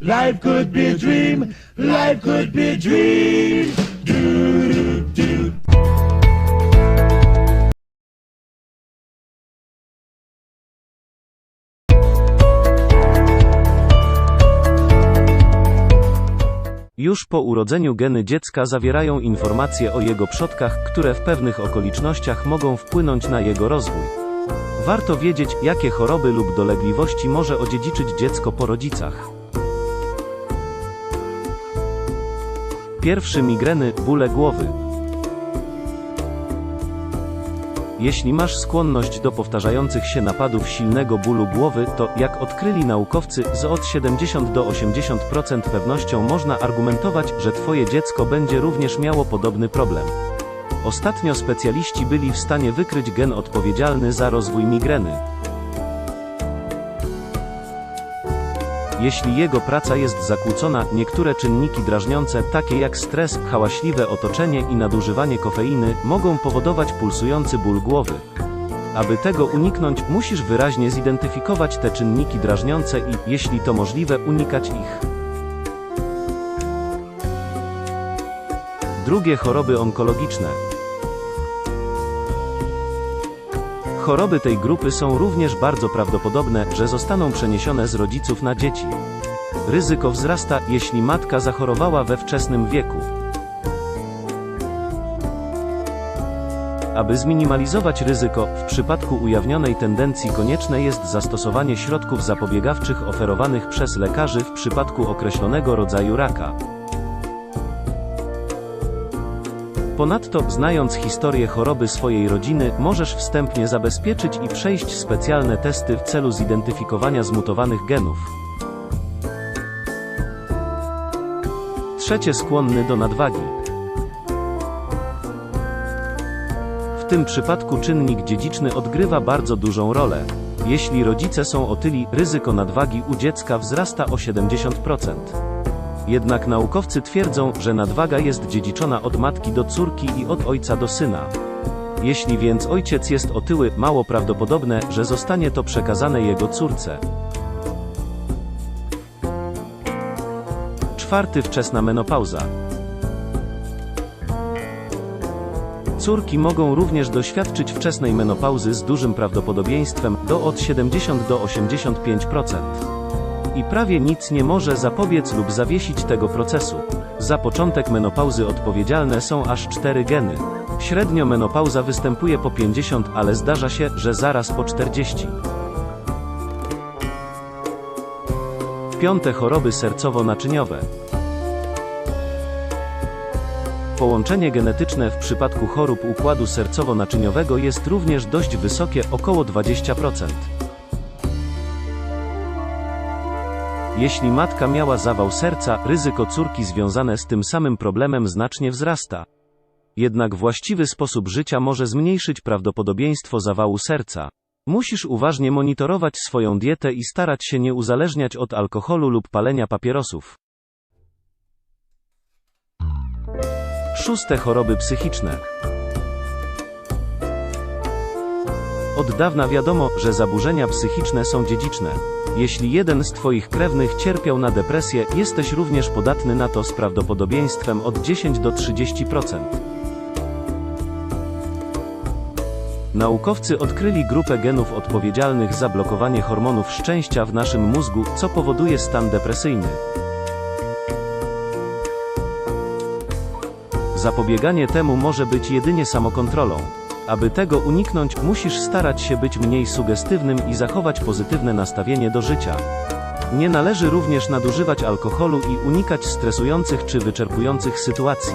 Life could be a dream. Life could be a dream. Do, do, do. Już po urodzeniu geny dziecka zawierają informacje o jego przodkach, które w pewnych okolicznościach mogą wpłynąć na jego rozwój. Warto wiedzieć, jakie choroby lub dolegliwości może odziedziczyć dziecko po rodzicach. Pierwszy migreny, bóle głowy. Jeśli masz skłonność do powtarzających się napadów silnego bólu głowy, to, jak odkryli naukowcy, z od 70 do 80% pewnością można argumentować, że Twoje dziecko będzie również miało podobny problem. Ostatnio specjaliści byli w stanie wykryć gen odpowiedzialny za rozwój migreny. Jeśli jego praca jest zakłócona, niektóre czynniki drażniące, takie jak stres, hałaśliwe otoczenie i nadużywanie kofeiny, mogą powodować pulsujący ból głowy. Aby tego uniknąć, musisz wyraźnie zidentyfikować te czynniki drażniące i, jeśli to możliwe, unikać ich. Drugie choroby onkologiczne. Choroby tej grupy są również bardzo prawdopodobne, że zostaną przeniesione z rodziców na dzieci. Ryzyko wzrasta, jeśli matka zachorowała we wczesnym wieku. Aby zminimalizować ryzyko, w przypadku ujawnionej tendencji konieczne jest zastosowanie środków zapobiegawczych oferowanych przez lekarzy w przypadku określonego rodzaju raka. Ponadto, znając historię choroby swojej rodziny, możesz wstępnie zabezpieczyć i przejść specjalne testy w celu zidentyfikowania zmutowanych genów. Trzecie skłonny do nadwagi. W tym przypadku czynnik dziedziczny odgrywa bardzo dużą rolę. Jeśli rodzice są otyli, ryzyko nadwagi u dziecka wzrasta o 70%. Jednak naukowcy twierdzą, że nadwaga jest dziedziczona od matki do córki i od ojca do syna. Jeśli więc ojciec jest otyły, mało prawdopodobne, że zostanie to przekazane jego córce. Czwarty wczesna menopauza. Córki mogą również doświadczyć wczesnej menopauzy z dużym prawdopodobieństwem, do od 70 do 85% i prawie nic nie może zapobiec lub zawiesić tego procesu. Za początek menopauzy odpowiedzialne są aż cztery geny. Średnio menopauza występuje po 50, ale zdarza się, że zaraz po 40. Piąte choroby sercowo-naczyniowe. Połączenie genetyczne w przypadku chorób układu sercowo-naczyniowego jest również dość wysokie, około 20%. Jeśli matka miała zawał serca, ryzyko córki związane z tym samym problemem znacznie wzrasta. Jednak właściwy sposób życia może zmniejszyć prawdopodobieństwo zawału serca. Musisz uważnie monitorować swoją dietę i starać się nie uzależniać od alkoholu lub palenia papierosów. Szóste choroby psychiczne. Od dawna wiadomo, że zaburzenia psychiczne są dziedziczne. Jeśli jeden z Twoich krewnych cierpiał na depresję, jesteś również podatny na to z prawdopodobieństwem od 10 do 30%. Naukowcy odkryli grupę genów odpowiedzialnych za blokowanie hormonów szczęścia w naszym mózgu, co powoduje stan depresyjny. Zapobieganie temu może być jedynie samokontrolą. Aby tego uniknąć, musisz starać się być mniej sugestywnym i zachować pozytywne nastawienie do życia. Nie należy również nadużywać alkoholu i unikać stresujących czy wyczerpujących sytuacji.